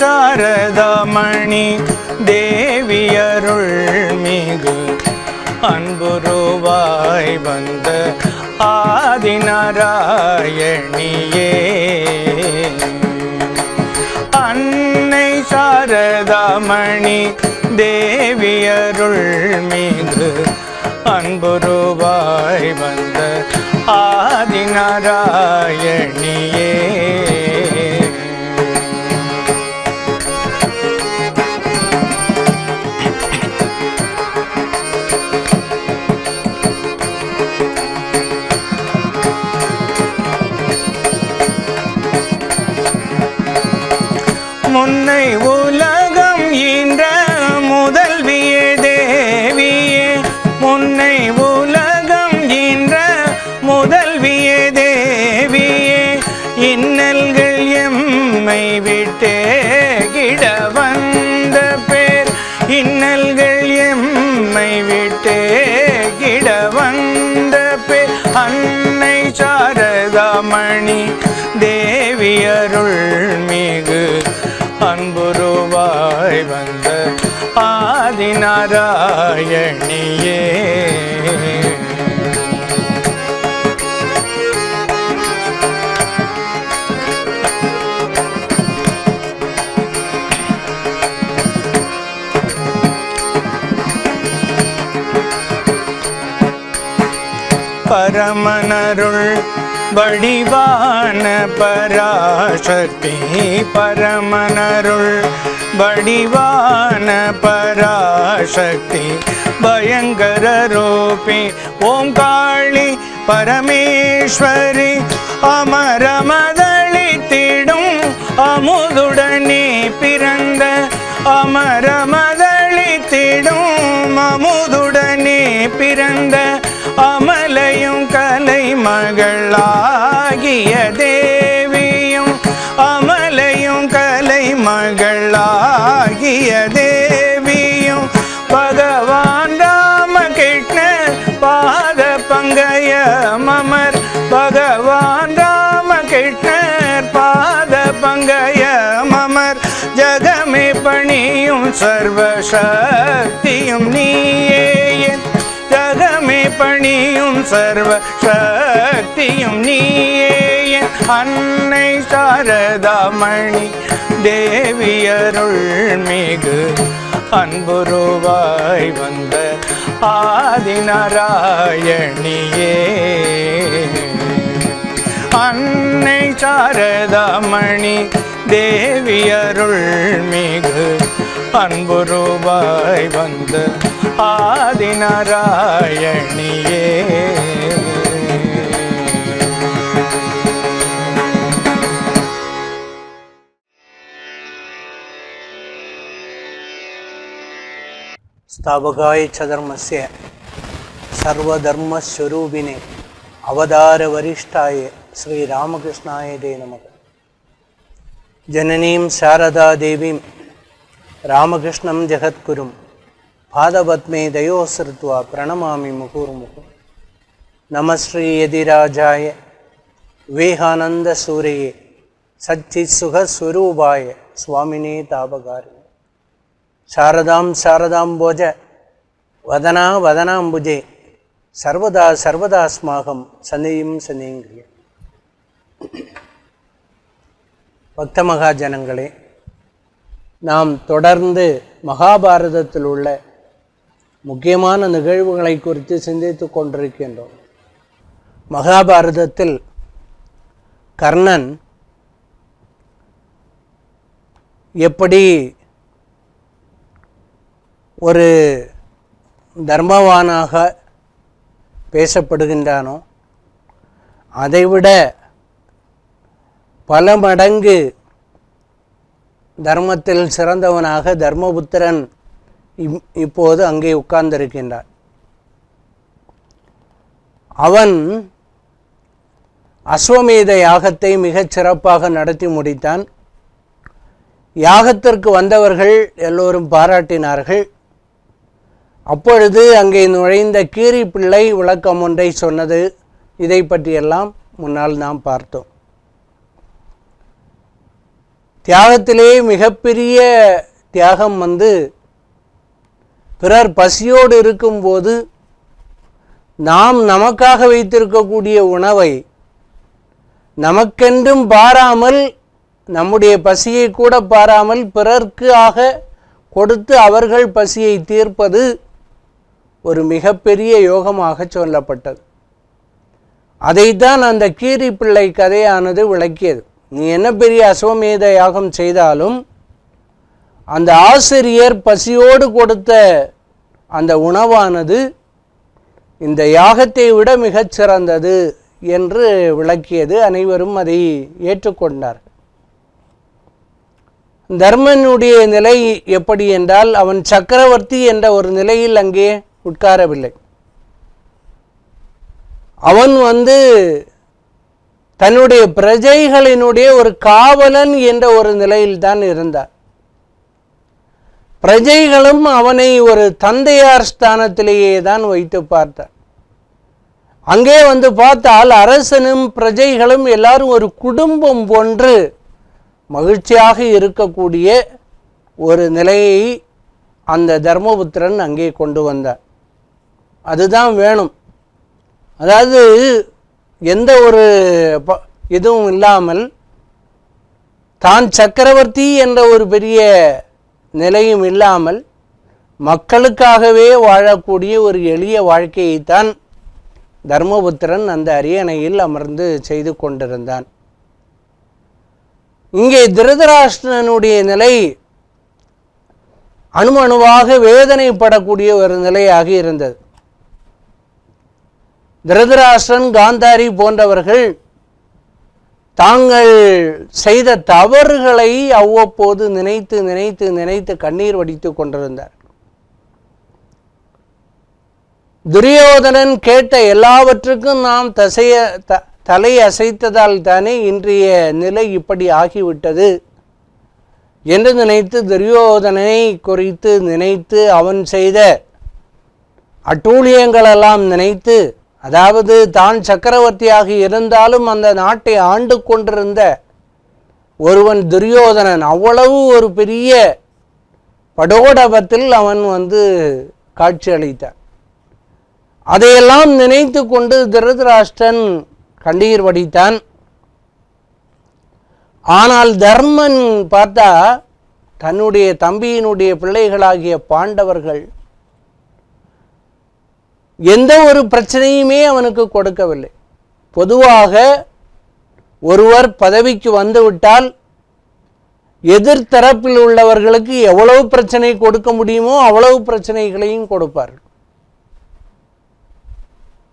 சாரதாமணி தேவியருள் மிகு அன்புருவாய் வந்த ஆதிநாராயணியே. அன்னை சாரதாமணி தேவியருள் மிகு அன்புருவாய் வந்த ஆதிநாராயணியே. முன்னை உலகம் பரமனருள் வடிவான பராசக்தி. பரமனருள் வடிவான பராசக்தி. பயங்கர ரூபி ஓம் காளி பரமேஸ்வரி அமரமதளித்திடும் அமுதுடனே பிறந்த அமரமதளித்திடும் அமுதுடனே பிறந்த அமலையும் கலை மகளாகிய தேவியும் அமலையும் கலை மகளாகிய தேவியும் பகவான் ராமகிருஷ்ண பாத பங்கய மமர் பகவான் ராமகிருஷ்ணர் பாத பங்கய மமர் ஜகமே பணியும் சர்வசக்தியும் நீயே. பணியும் சர்வ சக்தியும் நீயே. என் அன்னை சாரதாமணி தேவியருள் மிகு அன்புருவாய் வந்த ஆதிநாராயணியே. அன்னை சாரதாமணி தேவியருள் மிகு அன்பு ரூபாய் வந்து ஆதிநாராயணியே. ஸ்தாபகாய சதர்மஸ்ய சர்வதர்மஸ்வரூபினே அவதார வரிஷ்டாய ஸ்ரீராமகிருஷ்ணாய தே நமக்கு ஜனனீம் சாரதாதேவீம் ராமகிருஷ்ணம் ஜெகத்குரும் பாதபத்மே தயோசிருத்வா பிரணமாமி முகுர்முகு நமஸ்ரீ எதிராஜாய விவேகானந்த சூரியே சச்சித் சுகஸ்வரூபாய சுவாமினே தாபகாரி சாரதாம் சாரதாம்போஜ வதனா வதனாம்புஜே சர்வதா சர்வதாஸ்மாகம் சந்தையும் சந்தையும் பக்த மகாஜனங்களே நாம் தொடர்ந்து மகாபாரதத்தில் உள்ள முக்கியமான நிகழ்வுகளை குறித்து சிந்தித்து கொண்டிருக்கின்றோம். மகாபாரதத்தில் கர்ணன் எப்படி ஒரு தர்மவானாக பேசப்படுகின்றானோ அதைவிட பல மடங்கு தர்மத்தில் சிறந்தவனாக தர்மபுத்திரன் இப்- இப்போது அங்கே உட்கார்ந்திருக்கின்றான் அவன் அஸ்வமேத யாகத்தை மிகச் சிறப்பாக நடத்தி முடித்தான். யாகத்திற்கு வந்தவர்கள் எல்லோரும் பாராட்டினார்கள். அப்பொழுது அங்கே நுழைந்த கீரி பிள்ளை விளக்கம் ஒன்றை சொன்னது. இதை பற்றியெல்லாம் முன்னால் நாம் பார்த்தோம். தியாகத்திலே மிகப்பெரிய தியாகம் வந்து பிறர் பசியோடு இருக்கும்போது நாம் நமக்காக வைத்திருக்கக்கூடிய உணவை நமக்கென்றும் பாராமல் நம்முடைய பசியை கூட பாராமல் பிறர்க்கு ஆக கொடுத்து அவர்கள் பசியை தீர்ப்பது ஒரு மிகப்பெரிய யோகமாக சொல்லப்பட்டது. அதைத்தான் அந்த கீரி பிள்ளை கதையானது விளக்கியது. நீ என்ன பெரிய அஸ்வமேத யாகம் செய்தாலும் அந்த ஆசிரியர் பசியோடு கொடுத்த அந்த உணவானது இந்த யாகத்தை விட மிகச்சிறந்தது என்று விளக்கியது அனைவரும் அதை ஏற்றுக்கொண்டார். தர்மனுடைய நிலை எப்படி என்றால் அவன் சக்கரவர்த்தி என்ற ஒரு நிலையில் அங்கே உட்காரவில்லை. அவன் வந்து தன்னுடைய பிரஜைகளினுடைய ஒரு காவலன் என்ற ஒரு நிலையில் தான் இருந்தார். பிரஜைகளும் அவனை ஒரு தந்தையார் ஸ்தானத்திலேயே தான் வைத்து பார்த்தார். அங்கே வந்து பார்த்தால் அரசனும் பிரஜைகளும் எல்லாரும் ஒரு குடும்பம் போன்று மகிழ்ச்சியாக இருக்கக்கூடிய ஒரு நிலையை அந்த தர்மபுத்திரன் அங்கே கொண்டு வந்தார். அதுதான் வேணும். அதாவது எந்த ஒரு ப- இதுவும் இல்லாமல் தான் சக்கரவர்த்தி என்ற ஒரு பெரிய நிலையும் இல்லாமல் மக்களுக்காகவே வாழக்கூடிய ஒரு எளிய வாழ்க்கையைத்தான் தர்மபுத்திரன் அந்த அரியணையில் அமர்ந்து செய்து கொண்டிருந்தான். இங்கே திருதராஷ்டிரனுடைய நிலை அணுமணுவாக வேதனைப்படக்கூடிய ஒரு நிலையாக இருந்தது. திருதராஷ்டிரன் காந்தாரி போன்றவர்கள் தாங்கள் செய்த தவறுகளை அவ்வப்போது நினைத்து நினைத்து நினைத்து கண்ணீர் வடித்து கொண்டிருந்தார். துரியோதனன் கேட்ட எல்லாவற்றுக்கும் நாம் தசைய த தலை அசைத்ததால் தானே இன்றைய நிலை இப்படி ஆகிவிட்டது என்று நினைத்து துரியோதனனை குறித்து நினைத்து அவன் செய்த அட்டூழியங்களெல்லாம் நினைத்து அதாவது தான் சக்கரவர்த்தியாக இருந்தாலும் அந்த நாட்டை ஆண்டு கொண்டிருந்த ஒருவன் துரியோதனன் அவ்வளவு ஒரு பெரிய படோடபத்தில் அவன் வந்து காட்சியளித்தான் அதையெல்லாம் நினைத்து கொண்டு திருதராஷ்டன் கண்ணீர் வடித்தான். ஆனால் தர்மன் பார்த்தா தன்னுடைய தம்பியினுடைய பிள்ளைகளாகிய பாண்டவர்கள் எந்த ஒரு பிரச்சனையுமே அவனுக்கு கொடுக்கவில்லை. பொதுவாக ஒருவர் பதவிக்கு வந்துவிட்டால் எதிர்த்தரப்பில் உள்ளவர்களுக்கு எவ்வளவு பிரச்சனை கொடுக்க முடியுமோ அவ்வளவு பிரச்சனைகளையும் கொடுப்பார்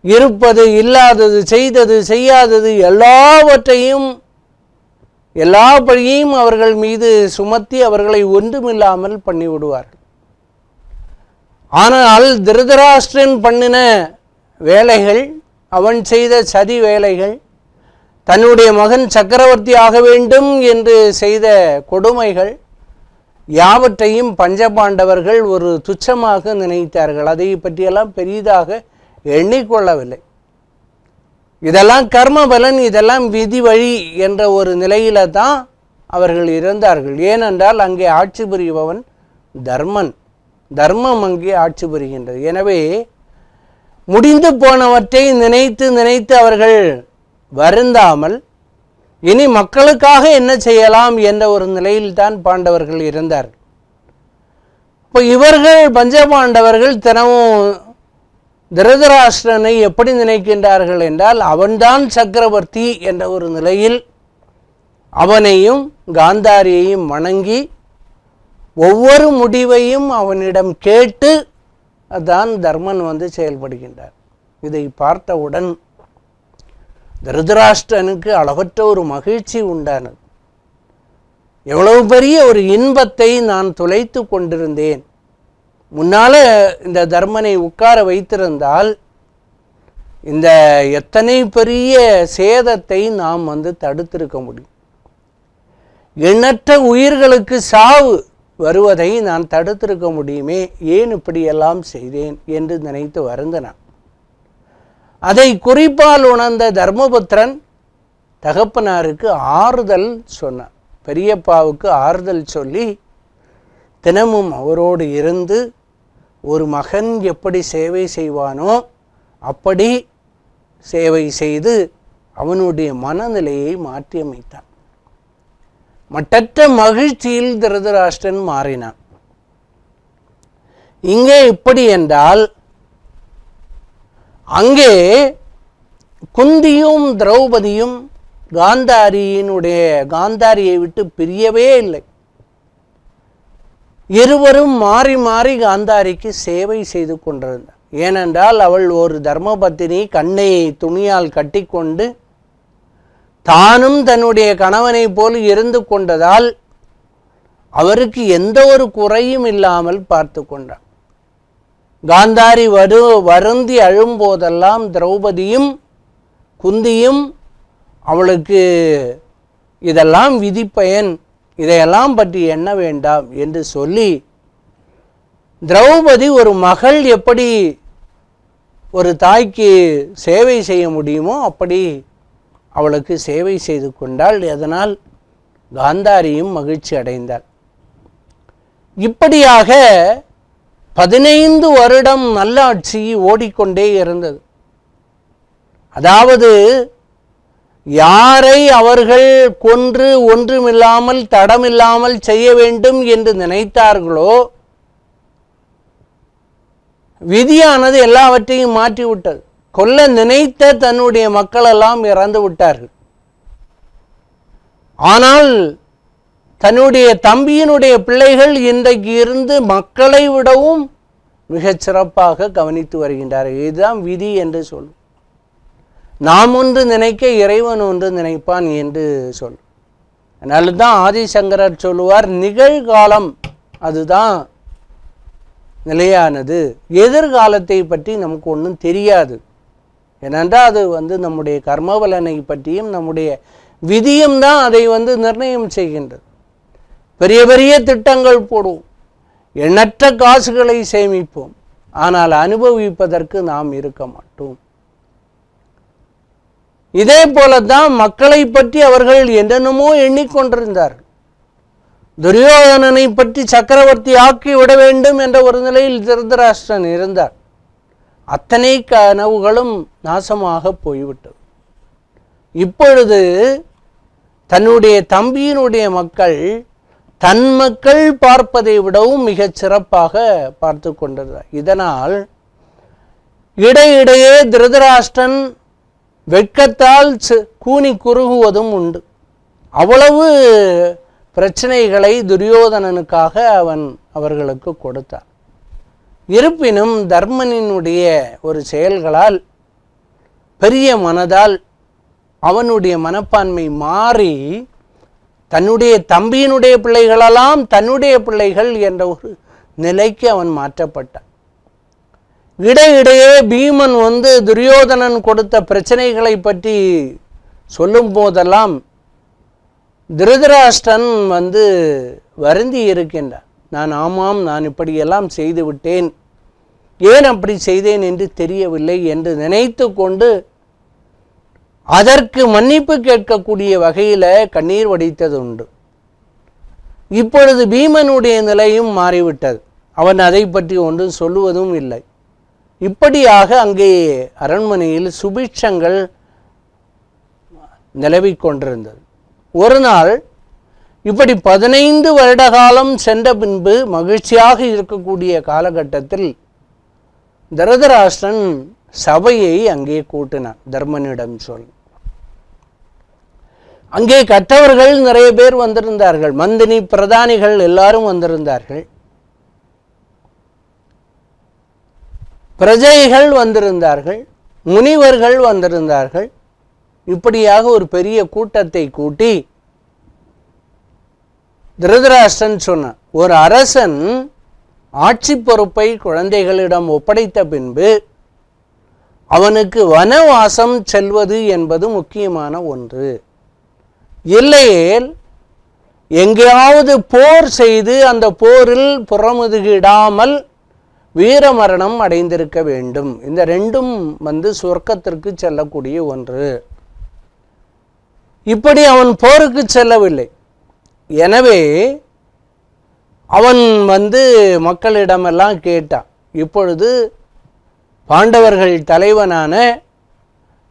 இருப்பது இல்லாதது செய்தது செய்யாதது எல்லாவற்றையும் எல்லா பழியையும் அவர்கள் மீது சுமத்தி அவர்களை ஒன்றுமில்லாமல் பண்ணிவிடுவார்கள். ஆனால் திருதராஷ்டிரன் பண்ணின வேலைகள் அவன் செய்த சதி வேலைகள் தன்னுடைய மகன் சக்கரவர்த்தி ஆக வேண்டும் என்று செய்த கொடுமைகள் யாவற்றையும் பஞ்சபாண்டவர்கள் ஒரு துச்சமாக நினைத்தார்கள். அதை பற்றியெல்லாம் பெரிதாக எண்ணிக்கொள்ளவில்லை. இதெல்லாம் கர்ம பலன் இதெல்லாம் விதி வழி என்ற ஒரு நிலையில தான் அவர்கள் இருந்தார்கள். ஏனென்றால் அங்கே ஆட்சி புரிபவன் தர்மன். தர்மம் அங்கே ஆட்சி புரிகின்றது. எனவே முடிந்து போனவற்றை நினைத்து நினைத்து அவர்கள் வருந்தாமல் இனி மக்களுக்காக என்ன செய்யலாம் என்ற ஒரு நிலையில்தான் பாண்டவர்கள் இருந்தார்கள் இப்போ இவர்கள் பஞ்சபாண்டவர்கள் தினமும் திருதராஷ்டிரனை எப்படி நினைக்கின்றார்கள் என்றால் அவன்தான் சக்கரவர்த்தி என்ற ஒரு நிலையில் அவனையும் காந்தாரியையும் வணங்கி ஒவ்வொரு முடிவையும் அவனிடம் கேட்டு அதான் தர்மன் வந்து செயல்படுகின்றார். இதை பார்த்தவுடன் திருதராஷ்டனுக்கு அளவற்ற ஒரு மகிழ்ச்சி உண்டானது. எவ்வளவு பெரிய ஒரு இன்பத்தை நான் துளைத்து கொண்டிருந்தேன். முன்னால் இந்த தர்மனை உட்கார வைத்திருந்தால் இந்த எத்தனை பெரிய சேதத்தை நாம் வந்து தடுத்திருக்க முடியும். எண்ணற்ற உயிர்களுக்கு சாவு வருவதை நான் தடுத்திருக்க முடியுமே? ஏன் இப்படியெல்லாம் செய்தேன்? என்று நினைத்து வருந்தினான். அதை குறிப்பால் உணர்ந்த தர்மபுத்திரன் தகப்பனாருக்கு ஆறுதல் சொன்னான். பெரியப்பாவுக்கு ஆறுதல் சொல்லி தினமும் அவரோடு இருந்து ஒரு மகன் எப்படி சேவை செய்வானோ அப்படி சேவை செய்து அவனுடைய மனநிலையை மாற்றியமைத்தான். மட்டற்ற மகிழ்ச்சியில் திருதராஷ்டிரன் மாறினான். இங்கே இப்படி என்றால் அங்கே குந்தியும் திரௌபதியும் காந்தாரியினுடைய காந்தாரியை விட்டு பிரியவே இல்லை. இருவரும் மாறி மாறி காந்தாரிக்கு சேவை செய்து கொண்டிருந்தார். ஏனென்றால் அவள் ஒரு தர்மபத்தினி கண்ணை துணியால் கட்டிக்கொண்டு தானும் தன்னுடைய கணவனை போல் இருந்து கொண்டதால் அவருக்கு எந்த ஒரு குறையும் இல்லாமல் பார்த்து கொண்டார் காந்தாரி வரு வருந்தி அழும்போதெல்லாம் திரௌபதியும் குந்தியும் அவளுக்கு இதெல்லாம் விதிப்பயன் இதையெல்லாம் பற்றி எண்ண வேண்டாம் என்று சொல்லி திரௌபதி ஒரு மகள் எப்படி ஒரு தாய்க்கு சேவை செய்ய முடியுமோ அப்படி அவளுக்கு சேவை செய்து கொண்டாள். அதனால் காந்தாரியும் மகிழ்ச்சி அடைந்தாள். இப்படியாக பதினைந்து வருடம் நல்லாட்சி ஓடிக்கொண்டே இருந்தது. அதாவது யாரை அவர்கள் கொன்று ஒன்றுமில்லாமல் தடமில்லாமல் செய்ய வேண்டும் என்று நினைத்தார்களோ விதியானது எல்லாவற்றையும் மாற்றிவிட்டது. கொல்ல நினைத்த தன்னுடைய மக்களெல்லாம் இறந்து விட்டார்கள். ஆனால் தன்னுடைய தம்பியினுடைய பிள்ளைகள் இன்றைக்கு இருந்து மக்களை விடவும் மிகச் சிறப்பாக கவனித்து வருகின்றார்கள். இதுதான் விதி என்று சொல். நாம் ஒன்று நினைக்க இறைவன் ஒன்று நினைப்பான் என்று சொல். அதனால தான் ஆதிசங்கரர் சொல்லுவார் நிகழ்காலம் அதுதான் நிலையானது. எதிர்காலத்தை பற்றி நமக்கு ஒன்றும் தெரியாது. ஏனென்றால் அது வந்து நம்முடைய கர்மபலனை பற்றியும் நம்முடைய விதியும் தான் அதை வந்து நிர்ணயம் செய்கின்றது. பெரிய பெரிய திட்டங்கள் போடுவோம். எண்ணற்ற காசுகளை சேமிப்போம். ஆனால் அனுபவிப்பதற்கு நாம் இருக்க மாட்டோம். இதே போலத்தான் மக்களை பற்றி அவர்கள் என்னென்னமோ எண்ணிக்கொண்டிருந்தார்கள் துரியோதனனை பற்றி சக்கரவர்த்தி ஆக்கி விட வேண்டும் என்ற ஒரு நிலையில் திருதராஷ்டிரன் இருந்தார். அத்தனை கனவுகளும் நாசமாக போய்விட்டது. இப்பொழுது தன்னுடைய தம்பியினுடைய மக்கள் தன் மக்கள் பார்ப்பதை விடவும் மிகச் சிறப்பாக பார்த்து கொண்டிருந்தார். இதனால் இடையிடையே திருதராஷ்டன் வெட்கத்தால் கூனி குறுகுவதும் உண்டு. அவ்வளவு பிரச்சனைகளை துரியோதனனுக்காக அவன் அவர்களுக்கு கொடுத்தான். இருப்பினும் தர்மனினுடைய ஒரு செயல்களால் பெரிய மனதால் அவனுடைய மனப்பான்மை மாறி தன்னுடைய தம்பியினுடைய பிள்ளைகளெல்லாம் தன்னுடைய பிள்ளைகள் என்ற ஒரு நிலைக்கு அவன் மாற்றப்பட்டான். இடையிடையே பீமன் வந்து துரியோதனன் கொடுத்த பிரச்சனைகளை பற்றி சொல்லும் போதெல்லாம் திருதராஷ்டன் வந்து வருந்தி இருக்கின்றான். நான் ஆமாம் நான் இப்படியெல்லாம் செய்து விட்டேன் ஏன் அப்படி செய்தேன் என்று தெரியவில்லை என்று நினைத்து கொண்டு அதற்கு மன்னிப்பு கேட்கக்கூடிய வகையில் கண்ணீர் வடித்தது உண்டு. இப்பொழுது பீமனுடைய நிலையும் மாறிவிட்டது. அவன் அதை பற்றி ஒன்றும் சொல்லுவதும் இல்லை. இப்படியாக அங்கே அரண்மனையில் சுபிட்சங்கள் நிலவிக் கொண்டிருந்தது. ஒரு நாள் இப்படி பதினைந்து வருட காலம் சென்ற பின்பு மகிழ்ச்சியாக இருக்கக்கூடிய காலகட்டத்தில் தரதராஷ்டிரன் சபையை அங்கே கூட்டினான் தர்மனிடம் சொல். அங்கே கற்றவர்கள் நிறைய பேர் வந்திருந்தார்கள் மந்தினி பிரதானிகள் எல்லாரும் வந்திருந்தார்கள். பிரஜைகள் வந்திருந்தார்கள் முனிவர்கள் வந்திருந்தார்கள். இப்படியாக ஒரு பெரிய கூட்டத்தை கூட்டி திருதராஷ்டன் சொன்னான் ஒரு அரசன் ஆட்சி பொறுப்பை குழந்தைகளிடம் ஒப்படைத்த பின்பு அவனுக்கு வனவாசம் செல்வது என்பது முக்கியமான ஒன்று. இல்லையேல் எங்கேயாவது போர் செய்து அந்த போரில் புறமுதுகிடாமல் வீரமரணம் அடைந்திருக்க வேண்டும். இந்த ரெண்டும் வந்து சொர்க்கத்திற்கு செல்லக்கூடிய ஒன்று. இப்படி அவன் போருக்கு செல்லவில்லை. எனவே அவன் வந்து மக்களிடமெல்லாம் கேட்டான் இப்பொழுது பாண்டவர்கள் தலைவனான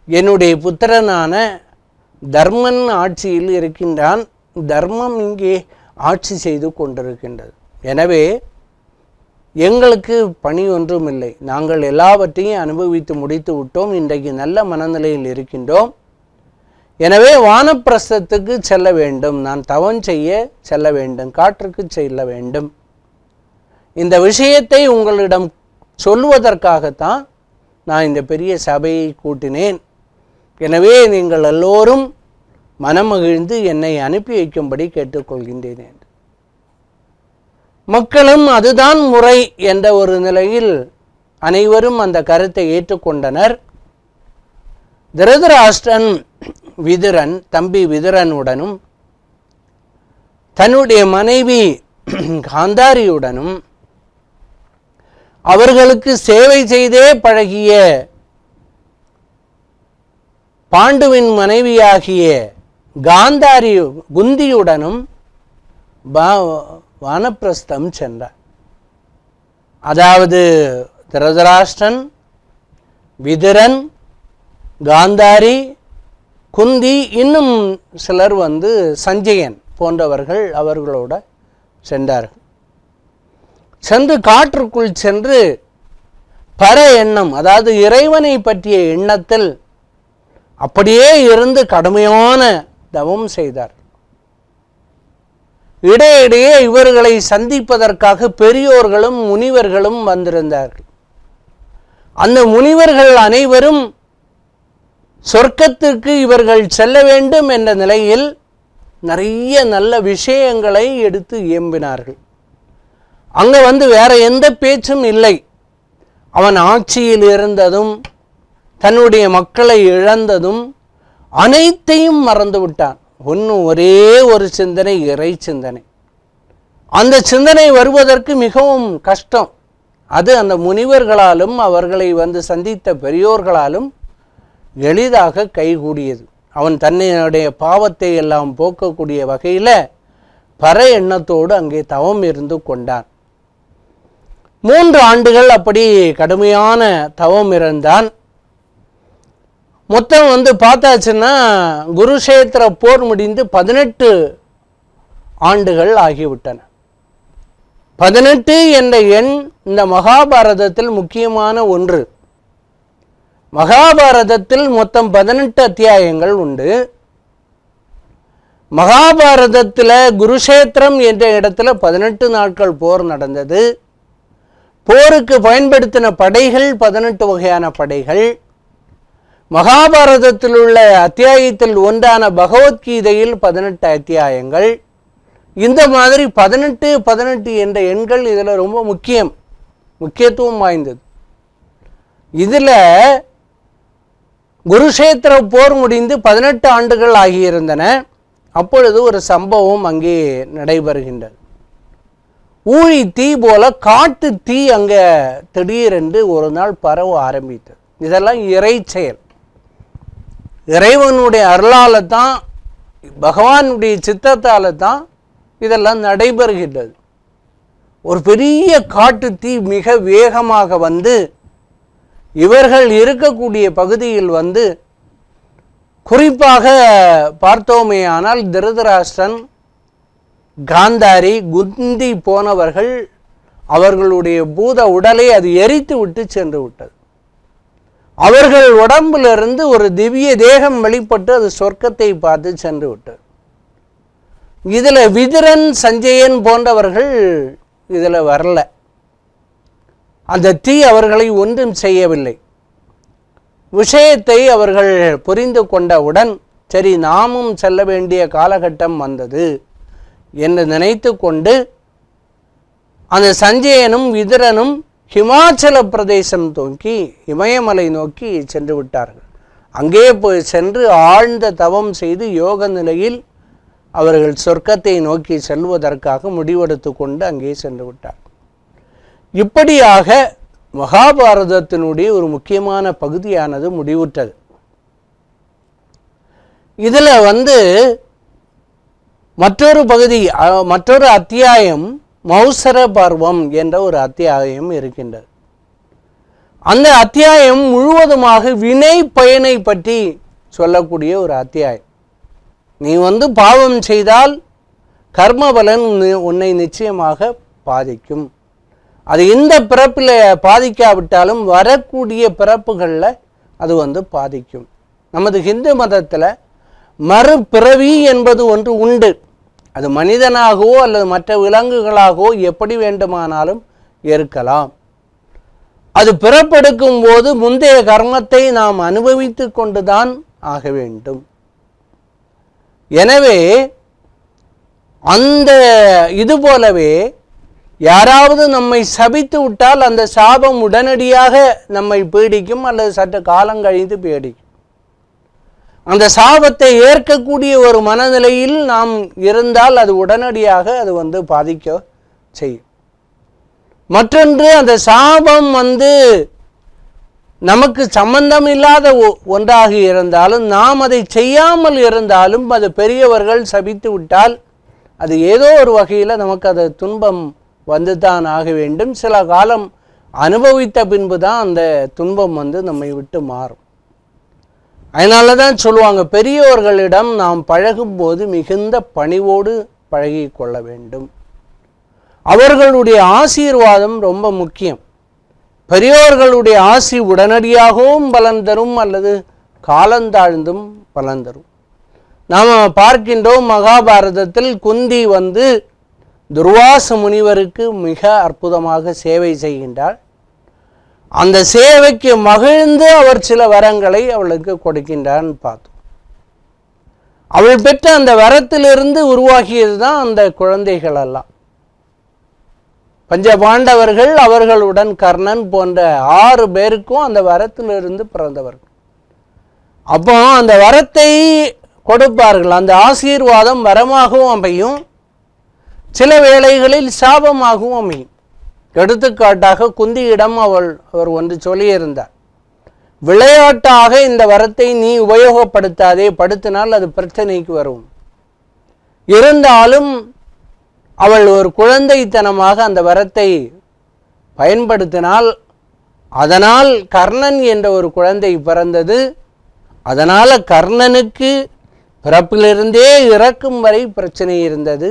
என்னுடைய புத்திரனான தர்மன் ஆட்சியில் இருக்கின்றான் தர்மம் இங்கே ஆட்சி செய்து கொண்டிருக்கின்றது. எனவே எங்களுக்கு பணி ஒன்றும் இல்லை நாங்கள் எல்லாவற்றையும் அனுபவித்து முடித்து விட்டோம். இன்றைக்கு நல்ல மனநிலையில் இருக்கின்றோம். எனவே வானப்பிரஸ்தத்துக்கு செல்ல வேண்டும். நான் தவம் செய்ய செல்ல வேண்டும். காற்றுக்கு செல்ல வேண்டும். இந்த விஷயத்தை உங்களிடம் சொல்லுவதற்காகத்தான் நான் இந்த பெரிய சபையை கூட்டினேன். எனவே நீங்கள் எல்லோரும் மனமகிழ்ந்து என்னை அனுப்பி வைக்கும்படி கேட்டுக்கொள்கின்றேன் என்று. மக்களும் அதுதான் முறை என்ற ஒரு நிலையில் அனைவரும் அந்த கருத்தை ஏற்றுக்கொண்டனர். திருதராஷ்டிரன் விதுரன் தம்பி விதுரனுடனும் தன்னுடைய மனைவி காந்தாரியுடனும் அவர்களுக்கு சேவை செய்தே பழகிய பாண்டுவின் மனைவியாகிய காந்தாரி குந்தியுடனும் வானப்பிரஸ்தம் சென்றார். அதாவது திருதராஷ்டன் விதுரன் காந்தாரி குந்தி இன்னும் சிலர் வந்து சஞ்சயன் போன்றவர்கள் அவர்களோட சென்றார்கள். சென்று காற்றுக்குள் சென்று பர எண்ணம் அதாவது இறைவனை பற்றிய எண்ணத்தில் அப்படியே இருந்து கடுமையான தவம் செய்தார். இடையிடையே இவர்களை சந்திப்பதற்காக பெரியோர்களும் முனிவர்களும் வந்திருந்தார்கள். அந்த முனிவர்கள் அனைவரும் சொர்க்கத்திற்கு இவர்கள் செல்ல வேண்டும் என்ற நிலையில் நிறைய நல்ல விஷயங்களை எடுத்து ஏம்பினார்கள் அங்கே வந்து வேற எந்த பேச்சும் இல்லை. அவன் ஆட்சியில் இருந்ததும் தன்னுடைய மக்களை இழந்ததும் அனைத்தையும் மறந்து விட்டான். ஒன்று ஒரே ஒரு சிந்தனை இறை சிந்தனை. அந்த சிந்தனை வருவதற்கு மிகவும் கஷ்டம். அது அந்த முனிவர்களாலும் அவர்களை வந்து சந்தித்த பெரியோர்களாலும் எளிதாக கைகூடியது. அவன் தன்னுடைய பாவத்தை எல்லாம் போக்கக்கூடிய வகையில் பற எண்ணத்தோடு அங்கே தவம் இருந்து கொண்டான். மூன்று ஆண்டுகள் அப்படி கடுமையான தவம் இருந்தான் மொத்தம் வந்து பார்த்தாச்சுன்னா குருஷேத்திர போர் முடிந்து பதினெட்டு ஆண்டுகள் ஆகிவிட்டன. பதினெட்டு என்ற எண் இந்த மகாபாரதத்தில் முக்கியமான ஒன்று. மகாபாரதத்தில் மொத்தம் பதினெட்டு அத்தியாயங்கள் உண்டு. மகாபாரதத்தில் குருஷேத்திரம் என்ற இடத்துல பதினெட்டு நாட்கள் போர் நடந்தது. போருக்கு பயன்படுத்தின படைகள் பதினெட்டு வகையான படைகள். மகாபாரதத்தில் உள்ள அத்தியாயத்தில் ஒன்றான பகவத்கீதையில் பதினெட்டு அத்தியாயங்கள். இந்த மாதிரி பதினெட்டு பதினெட்டு என்ற எண்கள் இதில் ரொம்ப முக்கியம் முக்கியத்துவம் வாய்ந்தது. இதில் குருஷேத்திர போர் முடிந்து பதினெட்டு ஆண்டுகள் ஆகியிருந்தன. அப்பொழுது ஒரு சம்பவம் அங்கே நடைபெறுகின்றது. ஊழி தீ போல காட்டு தீ அங்கே திடீரென்று ஒரு நாள் பரவ ஆரம்பித்தது. இதெல்லாம் இறை செயல். இறைவனுடைய அருளால் தான் பகவானுடைய சித்தத்தால் தான் இதெல்லாம் நடைபெறுகின்றது. ஒரு பெரிய காட்டு தீ மிக வேகமாக வந்து இவர்கள் இருக்கக்கூடிய பகுதியில் வந்து குறிப்பாக பார்த்தோமேயானால் திருதராஷ்டிரன் காந்தாரி குந்தி போனவர்கள் அவர்களுடைய பூத உடலை அது எரித்து விட்டு சென்று விட்டது. அவர்கள் உடம்பிலிருந்து ஒரு திவ்ய தேகம் வெளிப்பட்டு அது சொர்க்கத்தை பார்த்து சென்று விட்டது. இதில் விதுரன் சஞ்சயன் போன்றவர்கள் இதில் வரல. அந்த தீ அவர்களை ஒன்றும் செய்யவில்லை. விஷயத்தை அவர்கள் புரிந்து கொண்டவுடன் சரி நாமும் செல்ல வேண்டிய காலகட்டம் வந்தது என்று நினைத்து கொண்டு அந்த சஞ்சயனும் விதுரனும் ஹிமாச்சல பிரதேசம் நோக்கி இமயமலை நோக்கி சென்று விட்டார்கள். அங்கே போய் சென்று ஆழ்ந்த தவம் செய்து யோக நிலையில் அவர்கள் சொர்க்கத்தை நோக்கி செல்வதற்காக முடிவெடுத்து கொண்டு அங்கே சென்று விட்டார் இப்படியாக மகாபாரதத்தினுடைய ஒரு முக்கியமான பகுதியானது முடிவுற்றது. இதில் வந்து மற்றொரு பகுதி மற்றொரு அத்தியாயம் மௌசர பர்வம் என்ற ஒரு அத்தியாயம் இருக்கின்றது. அந்த அத்தியாயம் முழுவதுமாக வினை பயனை பற்றி சொல்லக்கூடிய ஒரு அத்தியாயம். நீ வந்து பாவம் செய்தால் கர்மபலன் உன்னை நிச்சயமாக பாதிக்கும். அது இந்த பிறப்பில் பாதிக்காவிட்டாலும் வரக்கூடிய பிறப்புகளில் அது வந்து பாதிக்கும். நமது ஹிந்து மதத்தில் மறுபிறவி என்பது ஒன்று உண்டு. அது மனிதனாகவோ அல்லது மற்ற விலங்குகளாகவோ எப்படி வேண்டுமானாலும் இருக்கலாம் அது பிறப்பெடுக்கும் போது முந்தைய கர்மத்தை நாம் அனுபவித்து கொண்டுதான் ஆக வேண்டும். எனவே அந்த இது போலவே யாராவது நம்மை சபித்து விட்டால் அந்த சாபம் உடனடியாக நம்மை பீடிக்கும் அல்லது சற்று காலம் கழித்து பீடிக்கும். அந்த சாபத்தை ஏற்கக்கூடிய ஒரு மனநிலையில் நாம் இருந்தால் அது உடனடியாக அது வந்து பாதிக்க செய்யும். மற்றொன்று அந்த சாபம் வந்து நமக்கு சம்பந்தம் இல்லாத ஒ- ஒன்றாக இருந்தாலும் நாம் அதை செய்யாமல் இருந்தாலும் அது பெரியவர்கள் சபித்து விட்டால் அது ஏதோ ஒரு வகையில் நமக்கு அது துன்பம் வந்து தான் ஆக வேண்டும். சில காலம் அனுபவித்த பின்பு தான் அந்த துன்பம் வந்து நம்மை விட்டு மாறும். அதனால தான் சொல்லுவாங்க பெரியோர்களிடம் நாம் பழகும்போது மிகுந்த பணிவோடு பழகி கொள்ள வேண்டும். அவர்களுடைய ஆசீர்வாதம் ரொம்ப முக்கியம். பெரியோர்களுடைய ஆசி உடனடியாகவும் பலன் தரும் அல்லது காலந்தாழ்ந்தும் பலன் தரும். நாம் பார்க்கின்றோம் மகாபாரதத்தில் குந்தி வந்து துர்வாச முனிவருக்கு மிக அற்புதமாக சேவை செய்கின்றாள். அந்த சேவைக்கு மகிழ்ந்து அவர் சில வரங்களை அவளுக்கு கொடுக்கின்றான்னு பார்த்தோம் அவள் பெற்ற அந்த வரத்திலிருந்து உருவாகியது தான் அந்த குழந்தைகள் எல்லாம். பஞ்சபாண்டவர்கள் அவர்களுடன் கர்ணன் போன்ற ஆறு பேருக்கும் அந்த வரத்திலிருந்து பிறந்தவர்கள். அப்போ அந்த வரத்தை கொடுப்பார்கள். அந்த ஆசீர்வாதம் வரமாகவும் அமையும். சில வேளைகளில் சாபமாகவும் அமையும். எடுத்துக்காட்டாக குந்தியிடம் அவள் அவர் ஒன்று சொல்லியிருந்தார். விளையாட்டாக இந்த வரத்தை நீ உபயோகப்படுத்தாதே படுத்தினால் அது பிரச்சனைக்கு வரும். இருந்தாலும் அவள் ஒரு குழந்தைத்தனமாக அந்த வரத்தை பயன்படுத்தினால் அதனால் கர்ணன் என்ற ஒரு குழந்தை பிறந்தது. அதனால் கர்ணனுக்கு பிறப்பிலிருந்தே இறக்கும் வரை பிரச்சனை இருந்தது.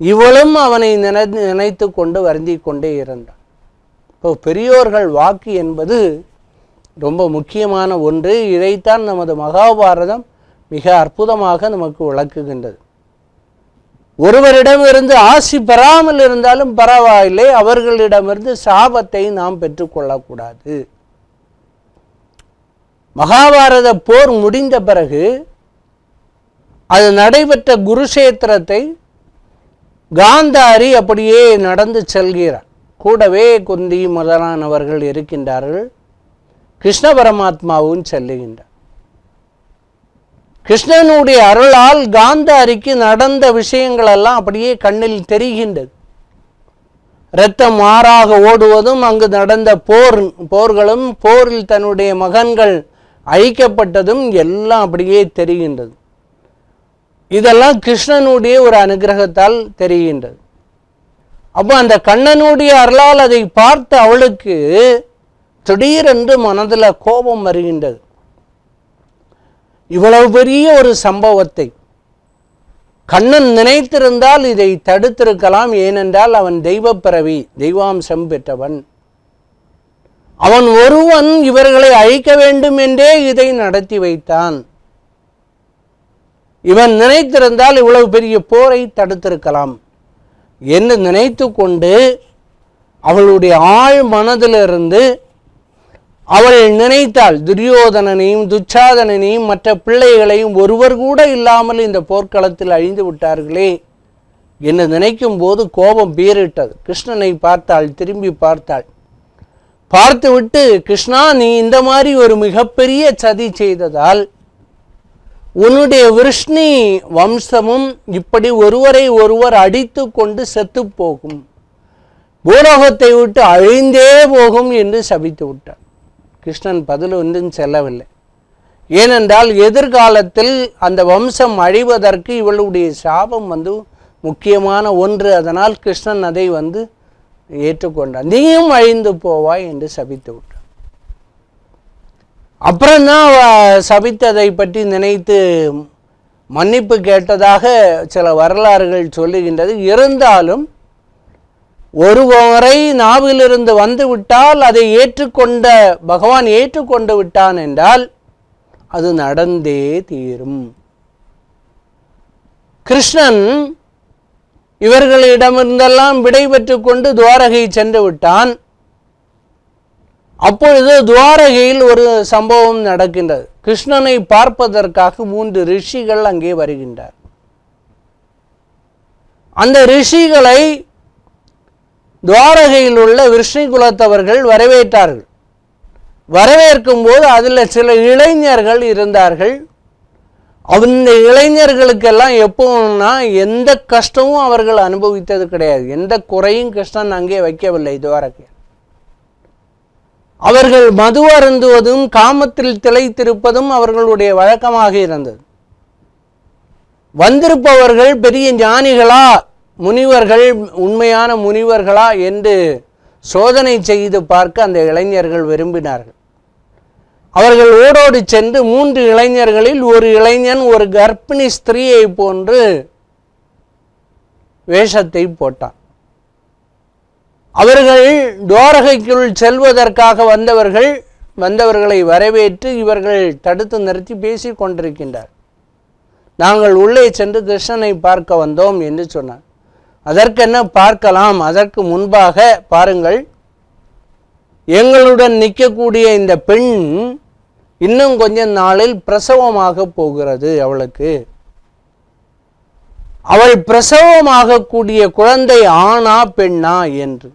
இவளும் அவனை நினை நினைத்து கொண்டு வருந்தி கொண்டே இருந்தான். இப்போ பெரியோர்கள் வாக்கு என்பது ரொம்ப முக்கியமான ஒன்று. இதைத்தான் நமது மகாபாரதம் மிக அற்புதமாக நமக்கு விளக்குகின்றது. ஒருவரிடமிருந்து ஆசி பெறாமல் இருந்தாலும் பரவாயில்லை. அவர்களிடமிருந்து சாபத்தை நாம் பெற்றுக்கொள்ளக்கூடாது மகாபாரத போர் முடிந்த பிறகு அது நடைபெற்ற குருஷேத்திரத்தை காந்தாரி அப்படியே நடந்து செல்கிறார். கூடவே குந்தி முதலானவர்கள் இருக்கின்றார்கள். கிருஷ்ண பரமாத்மாவும் செல்லுகின்றார். கிருஷ்ணனுடைய அருளால் காந்தாரிக்கு நடந்த விஷயங்களெல்லாம் அப்படியே கண்ணில் தெரிகின்றது. இரத்தம் மாறாக ஓடுவதும் அங்கு நடந்த போர் போர்களும் போரில் தன்னுடைய மகன்கள் அழிக்கப்பட்டதும் எல்லாம் அப்படியே தெரிகின்றது. இதெல்லாம் கிருஷ்ணனுடைய ஒரு அனுகிரகத்தால் தெரிகின்றது. அப்போ அந்த கண்ணனுடைய அருளால் அதை பார்த்து அவளுக்கு திடீரென்று மனதில் கோபம் வருகின்றது. இவ்வளவு பெரிய ஒரு சம்பவத்தை. கண்ணன் நினைத்திருந்தால் இதை தடுத்திருக்கலாம் ஏனென்றால் அவன் தெய்வப்பிறவி தெய்வாம்சம் பெற்றவன். அவன் ஒருவன் இவர்களை அழிக்க வேண்டும் என்றே இதை நடத்தி வைத்தான். இவன் நினைத்திருந்தால் இவ்வளவு பெரிய போரை தடுத்திருக்கலாம். என்று நினைத்து கொண்டு அவளுடைய ஆழ் மனதிலிருந்து அவள் நினைத்தாள் துரியோதனனையும் துச்சாதனனையும் மற்ற பிள்ளைகளையும் ஒருவர் கூட இல்லாமல் இந்த போர்க்களத்தில் அழிந்து விட்டார்களே என்று நினைக்கும் போது கோபம் பீறிட்டது. கிருஷ்ணனை பார்த்தாள் திரும்பி பார்த்தாள். பார்த்துவிட்டு கிருஷ்ணா நீ இந்த மாதிரி ஒரு மிகப்பெரிய சதி செய்ததால் உன்னுடைய விருஷ்ணி வம்சமும் இப்படி ஒருவரை ஒருவர் அடித்து கொண்டு செத்து போகும். பூலோகத்தை விட்டு அழிந்தே போகும் என்று சபித்து விட்டார். கிருஷ்ணன் பதில் ஒன்றும் செல்லவில்லை. ஏனென்றால் எதிர்காலத்தில் அந்த வம்சம் அழிவதற்கு இவளுடைய சாபம் வந்து முக்கியமான ஒன்று. அதனால் கிருஷ்ணன் அதை வந்து ஏற்றுக்கொண்டார் நீயும் அழிந்து போவாய் என்று சபித்து விட்டார் அப்புறம்தான் அவ சபித்ததை பற்றி நினைத்து மன்னிப்பு கேட்டதாக சில வரலாறுகள் சொல்லுகின்றது. இருந்தாலும் ஒரு முறை நாவிலிருந்து வந்துவிட்டால் அதை ஏற்றுக்கொண்ட பகவான் ஏற்றுக்கொண்டு விட்டான் என்றால் அது நடந்தே தீரும். கிருஷ்ணன் இவர்களிடமிருந்தெல்லாம் விடை பெற்று கொண்டு துவாரகை சென்று விட்டான். அப்பொழுது துவாரகையில் ஒரு சம்பவம் நடக்கின்றது. கிருஷ்ணனை பார்ப்பதற்காக மூன்று ரிஷிகள் அங்கே வருகின்றார். அந்த ரிஷிகளை துவாரகையில் உள்ள விஷ்ணு குலத்தவர்கள் வரவேற்றார்கள். வரவேற்கும் போது அதில் சில இளைஞர்கள் இருந்தார்கள். அந்த இளைஞர்களுக்கெல்லாம் எப்போன்னா எந்த கஷ்டமும் அவர்கள் அனுபவித்தது கிடையாது. எந்த குறையும் கிருஷ்ணன் அங்கே வைக்கவில்லை துவாரகை அவர்கள் மது அருந்துவதும் காமத்தில் திளைத்திருப்பதும் அவர்களுடைய வழக்கமாக இருந்தது. வந்திருப்பவர்கள் பெரிய ஞானிகளா முனிவர்கள் உண்மையான முனிவர்களா என்று சோதனை செய்து பார்க்க அந்த இளைஞர்கள் விரும்பினார்கள். அவர்கள் ஓடோடி சென்று மூன்று இளைஞர்களில் ஒரு இளைஞன் ஒரு கர்ப்பிணி ஸ்திரீயை போன்று வேஷத்தை போட்டான். அவர்கள் தோரகைக்குள் செல்வதற்காக வந்தவர்கள் வந்தவர்களை வரவேற்று இவர்கள் தடுத்து நிறுத்தி பேசிக் கொண்டிருக்கின்றார். நாங்கள் உள்ளே சென்று கிருஷ்ணனை பார்க்க வந்தோம் என்று சொன்னார். அதற்கென்ன பார்க்கலாம் அதற்கு முன்பாக பாருங்கள். எங்களுடன் நிற்கக்கூடிய இந்த பெண் இன்னும் கொஞ்ச நாளில் பிரசவமாக போகிறது அவளுக்கு. அவள் பிரசவமாகக்கூடிய குழந்தை ஆணா பெண்ணா என்று.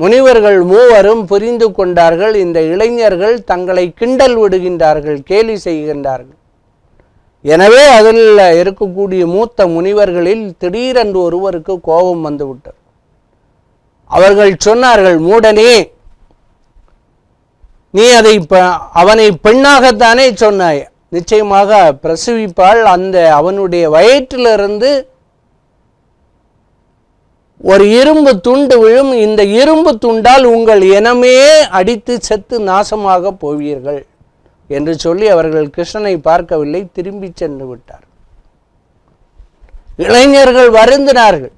முனிவர்கள் மூவரும் புரிந்து கொண்டார்கள். இந்த இளைஞர்கள் தங்களை கிண்டல் விடுகின்றார்கள் கேலி செய்கின்றார்கள். எனவே அதில் இருக்கக்கூடிய மூத்த முனிவர்களில் திடீரென்று ஒருவருக்கு கோபம் வந்துவிட்டது. அவர்கள் சொன்னார்கள் மூடனே நீ அதை அவனை பெண்ணாகத்தானே சொன்னாய். நிச்சயமாக பிரசவிப்பால் அந்த அவனுடைய வயிற்றிலிருந்து ஒரு இரும்பு துண்டு விழும் இந்த இரும்பு துண்டால் உங்கள் இனமே அடித்து செத்து நாசமாக போவீர்கள் என்று சொல்லி அவர்கள் கிருஷ்ணனை பார்க்கவில்லை திரும்பி சென்று விட்டார். இளைஞர்கள் வருந்தினார்கள்.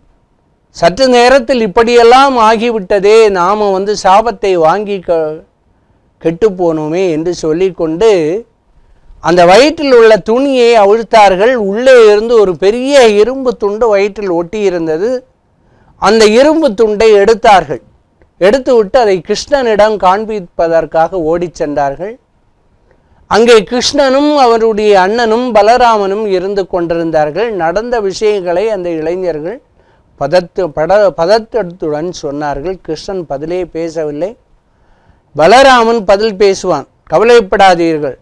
சற்று நேரத்தில் இப்படியெல்லாம் ஆகிவிட்டதே நாம வந்து சாபத்தை வாங்கி க கெட்டு போனோமே என்று சொல்லிக்கொண்டு அந்த வயிற்றில் உள்ள துணியை அவிழ்த்தார்கள். உள்ளே இருந்து ஒரு பெரிய இரும்பு துண்டு வயிற்றில் ஒட்டி இருந்தது அந்த இரும்பு துண்டை எடுத்தார்கள். எடுத்துவிட்டு அதை கிருஷ்ணனிடம் காண்பிப்பதற்காக ஓடிச் சென்றார்கள். அங்கே கிருஷ்ணனும் அவருடைய அண்ணனும் பலராமனும் இருந்து கொண்டிருந்தார்கள். நடந்த விஷயங்களை அந்த இளைஞர்கள் பதத்து பட பதத்தத்துடன் சொன்னார்கள். கிருஷ்ணன் பதிலே பேசவில்லை. பலராமன் பதில் பேசுவான். கவலைப்படாதீர்கள்.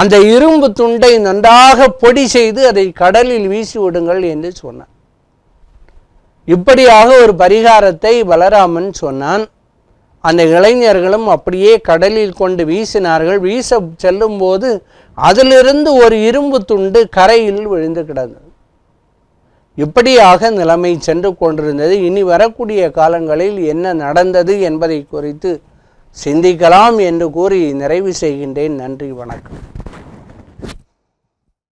அந்த இரும்பு துண்டை நன்றாக பொடி செய்து அதை கடலில் வீசி விடுங்கள் என்று சொன்னான். இப்படியாக ஒரு பரிகாரத்தை பலராமன் சொன்னான். அந்த இளைஞர்களும் அப்படியே கடலில் கொண்டு வீசினார்கள். வீச செல்லும்போது அதிலிருந்து ஒரு இரும்பு துண்டு கரையில் விழுந்து கிடந்தது. இப்படியாக நிலைமை சென்று கொண்டிருந்தது. இனி வரக்கூடிய காலங்களில் என்ன நடந்தது என்பதை குறித்து சிந்திக்கலாம் என்று கூறி நிறைவு செய்கின்றேன். நன்றி வணக்கம்.